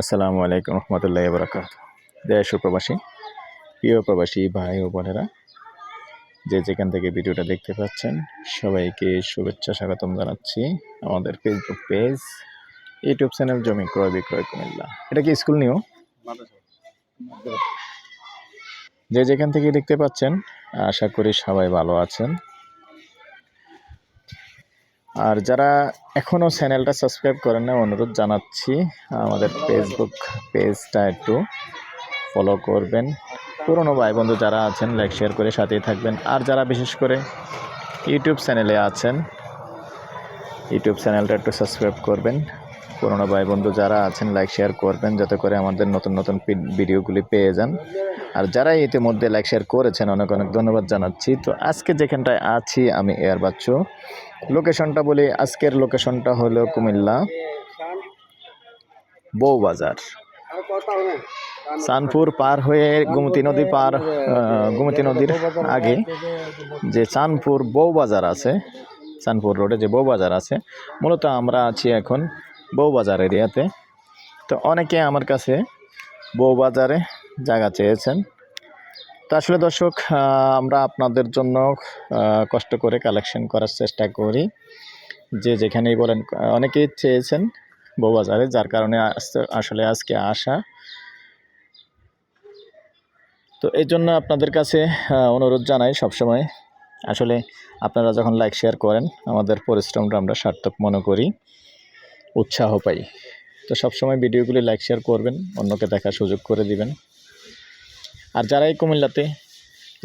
আসসালামু আলাইকুম রহমতুল্লাহ বরাকাত। দেশ প্রবাসী প্রিয় প্রবাসী ভাই ও বোনেরা যে যেখান থেকে ভিডিওটা দেখতে পাচ্ছেন সবাইকে শুভেচ্ছা স্বাগতম জানাচ্ছি আমাদের ফেসবুক পেজ ইউটিউব চ্যানেল জমি ক্রয় বিক্রয় কুমিল্লা। এটা কি স্কুল নিউ? যে যেখান থেকে দেখতে পাচ্ছেন আশা করি সবাই ভালো আছেন। আর যারা এখনও চ্যানেলটা সাবস্ক্রাইব করেন না অনুরোধ জানাচ্ছি, আমাদের ফেসবুক পেজটা একটু ফলো করবেন। পুরনো ভাই বন্ধু যারা আছেন লাইক শেয়ার করে সাথেই থাকবেন। আর যারা বিশেষ করে ইউটিউব চ্যানেলে আছেন ইউটিউব চ্যানেলটা একটু সাবস্ক্রাইব করবেন। পুরনো ভাই বন্ধু যারা আছেন লাইক শেয়ার করবেন যাতে করে আমাদের নতুন নতুন ভিডিওগুলি পেয়ে যান। আর যারা ইতিমধ্যে লাইক শেয়ার করেছেন, অনেক অনেক ধন্যবাদ জানাচ্ছি। তো আজকে যেখানটায় আছি আমি এয়ার বাচ্চু। লোকেশনটা বলি, আজকের লোকেশনটা হলো কুমিল্লা বউবাজার চানপুর পার হয়ে গোমতী নদী পার গোমতী নদীর আগে যে চানপুর বউবাজার আছে চানপুর রোডে যে বউবাজার আছে, মূলত আমরা আছি এখন বউবাজার এরিয়াতে তো অনেকে আমার কাছে বউবাজারে জায়গা চেয়েছেন। তো আসলে দর্শক আমরা আপনাদের জন্য কষ্ট করে কালেকশন করার চেষ্টা করি। যে যেখানেই বলেন, অনেকেই চেয়েছেন বউবাজারে, যার কারণে আস- আসলে আজকে আসা। তো এই জন্য আপনাদের কাছে অনুরোধ জানাই সবসময়। আসলে আপনারা যখন লাইক শেয়ার করেন, আমাদের পরিশ্রমটা আমরা সার্থক মনে করি। উৎসাহ পাই। তো সবসময় ভিডিওগুলি লাইক শেয়ার করবেন, অন্যকে দেখার সুযোগ করে দিবেন। আর যারাই কুমিল্লাতে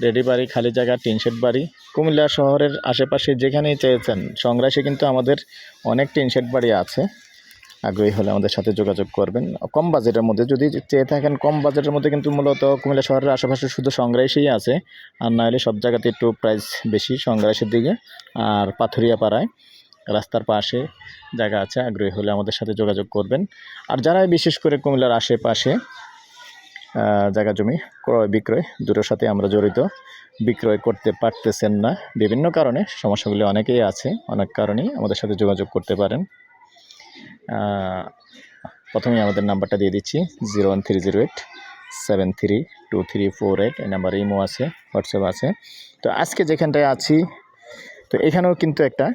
রেডি বাড়ি, খালি জায়গা, টিন শেড বাড়ি, কুমিল্লা শহরের আশেপাশে যেখানেই চেয়েছেন, সংগ্রাসে কিন্তু আমাদের অনেক টিন শেড বাড়ি আছে। আগ্রহী হলে আমাদের সাথে যোগাযোগ করবেন। কম বাজেটের মধ্যে যদি চেয়ে থাকেন, কম বাজেটের মধ্যে কিন্তু মূলত কুমিল্লা শহরের আশেপাশে শুধু সংগ্রাসেই আছে। আর না হলে সব জায়গাতে একটু প্রাইস বেশি সংগ্রাসের দিকে। আর পাথুরিয়া পাড়ায় রাস্তার পাশে জায়গা আছে, আগ্রহী হলে আমাদের সাথে যোগাযোগ করবেন। আর যারাই বিশেষ করে কুমিল্লার আশেপাশে জায়গা জমি ক্রয় বিক্রয়, দুটোর সাথে আমরা জড়িত, বিক্রয় করতে পারতেছেন না। বিভিন্ন কারণে সমস্যাগুলি অনেকেই আছে, অনেক কারণেই আমাদের সাথে যোগাযোগ করতে পারেন। প্রথমেই আমাদের নাম্বারটা দিয়ে দিচ্ছি, zero one three zero eight seven three two three four eight, এই নাম্বারে ইমো আছে, হোয়াটসঅ্যাপ আছে। তো আজকে যেখানটায় আছি, তো এখানেও কিন্তু একটা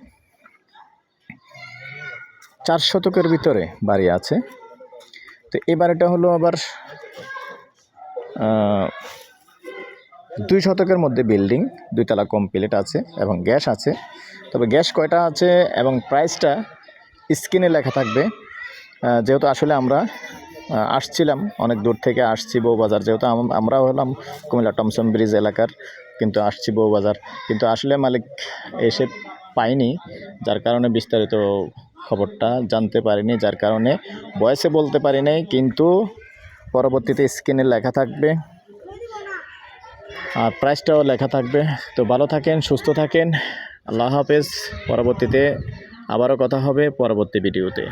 চার শতকের ভিতরে বাড়ি আছে। তো এই বাড়িটা হলো আবার দুই শতকের মধ্যে বিল্ডিং, দুইতলা কমপ্লিট আছে এবং গ্যাস আছে। তবে গ্যাস কয়টা আছে এবং প্রাইসটা স্ক্রিনে লেখা থাকবে। যেহেতু আসলে আমরা আসছিলাম, অনেক দূর থেকে আসছি বউবাজার। যেহেতু আম- আমরা হলাম কুমিল্লা টমসম ব্রিজ এলাকার, কিন্তু আসছি বউবাজার। কিন্তু আসলে মালিক এসে পাইনি যার কারণে বিস্তারিত খবরটা জানতে পারিনি, যার কারণে বয়সে বলতে পারি নাই, কিন্তু পরবর্তীতে স্ক্রিনে লেখা থাকবে। আর প্রাইসটাও লেখা থাকবে। তো ভালো থাকেন, সুস্থ থাকেন। আল্লাহ হাফেজ। পরবর্তীতে আবারও কথা হবে পরবর্তী ভিডিওতে।